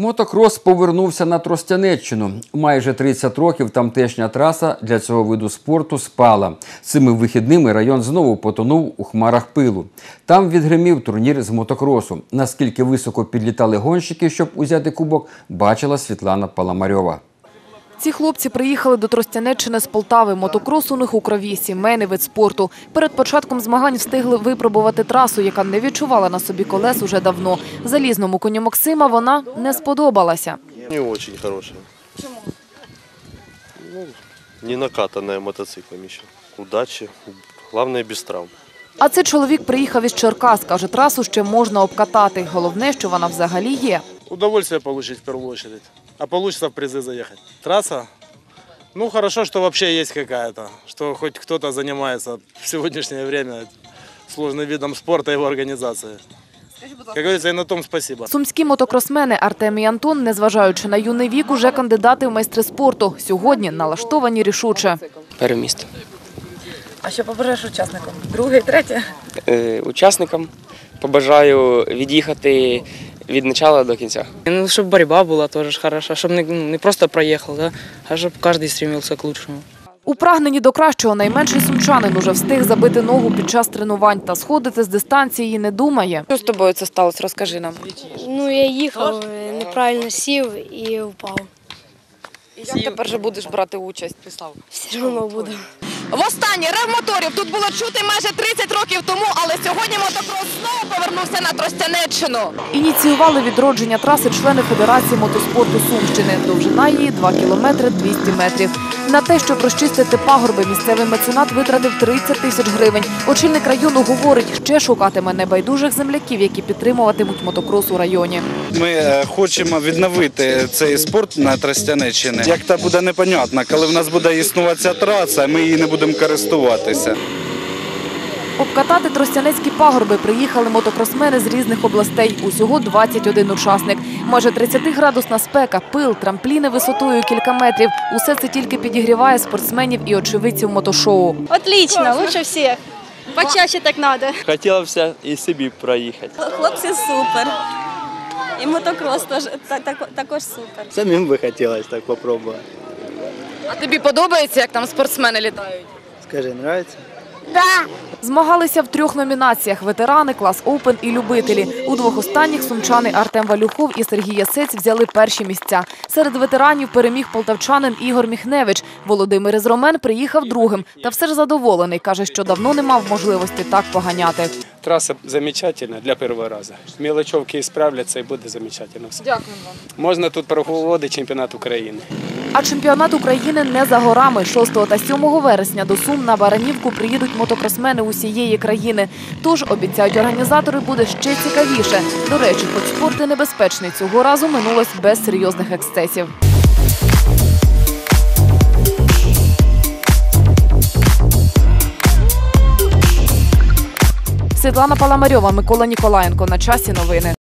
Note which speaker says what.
Speaker 1: Мотокрос повернувся на Тростянеччину. Майже 30 років тамтешня траса для цього виду спорту спала. Цими вихідними район знову потонув у хмарах пилу. Там відгримів турнір з мотокросу. Наскільки високо підлітали гонщики, щоб узяти кубок, бачила Світлана Паламарьова.
Speaker 2: Ці хлопці приїхали до Тростянеччини з Полтави. Мотокрос у них у крові, сімейний вид спорту. Перед початком змагань встигли випробувати трасу, яка не відчувала на собі колес уже давно. Залізному коню Максима вона не сподобалася.
Speaker 3: Не очень хорошая. Почему? Ну, не накатанная мотоциклом еще. Удачи. Главное без травм.
Speaker 2: А цей чоловік приїхав із Черкас. Каже, трасу ще можна обкатати. Головне, що вона взагалі є.
Speaker 4: Удовольствие получить в первую очередь. А получится в призы заехать. Трасса. Ну, хорошо, что вообще есть какая-то. Что хоть кто-то занимается в сегодняшнее время сложным видом спорта и его организации. Как говорится, и на том спасибо.
Speaker 2: Сумські мотокросмени Артем і Антон, незважаючи на юний вік, уже кандидати в майстри спорту. Сьогодні налаштовані рішуче.
Speaker 5: переміст.
Speaker 2: А що побажаєш учасникам? Друге, третє?
Speaker 5: Е, Учасникам побажаю від'їхати від початку до кінця.
Speaker 6: Ну, чтобы борьба была тоже ж хороша, чтобы не, ну, не просто проехал, да, а чтобы каждый стремился к лучшему.
Speaker 2: У прагненні до кращого найменший сумчанин уже встиг забити ногу під час тренувань та сходити з дистанції не думає. Що з тобою це сталося? Розкажи нам.
Speaker 7: Ну, я їхав, е, неправильно сів і впав.
Speaker 2: Як тепер же будеш брати участь? Писав.
Speaker 7: Все одно буду.
Speaker 8: Востаннє рев моторів тут було чути майже 30 років тому, але сьогодні мотокрос знову повернувся на Тростянеччину.
Speaker 2: Ініціювали відродження траси члени Федерації мотоспорту Сумщини. Довжина її 2 кілометри 200 метрів. На те, щоб розчистити пагорби, місцевий меценат витратив 30 тисяч гривень. Очільник району говорить, ще шукатиме небайдужих земляків, які підтримуватимуть мотокрос у районі.
Speaker 9: Ми е, хочемо відновити цей спорт на Тростянеччині. Як це буде непонятно, коли в нас буде існувати ця траса, ми її не будемо користуватися.
Speaker 2: Обкатати тростянецькі пагорби приїхали мотокросмени з різних областей. Усього 21 учасник. Майже 30-градусна спека, пил, трампліни висотою кілька метрів. Усе це тільки підігріває спортсменів і очевидців мотошоу.
Speaker 7: Отлично, лучше всіх. Почаще так надо.
Speaker 10: Хотілося і собі проїхати.
Speaker 7: Хлопці супер. І мотокрос теж тако- також супер.
Speaker 10: Самим би хотілося так спробувати.
Speaker 2: А тобі подобається, як там спортсмени літають?
Speaker 10: Скажи, подобається?
Speaker 2: Змагалися в трьох номінаціях: ветерани, клас Оупен і любителі. У двох останніх сумчани Артем Валюхов і Сергій Ясець взяли перші місця. Серед ветеранів переміг полтавчанин Ігор Міхневич. Володимир Ізромен приїхав другим. Та все ж задоволений. каже, що давно не мав можливості так поганяти.
Speaker 11: Трасса замечательная для первого раза. Мелочевки исправляться и будет замечательно все.
Speaker 2: Дякую вам.
Speaker 11: Можна тут проводити чемпіонат України.
Speaker 2: А чемпіонат України не за горами. 6 та 7 вересня до Сум на Баранівку приїдуть мотокросмени усієї країни. Тож, обіцяють організатори, буде ще цікавіше. До речі, хоч спорт і небезпечний, цього разу минулось без серйозних ексцесів. Світлана Паламарьова, Микола Ніколаєнко. На часі новини.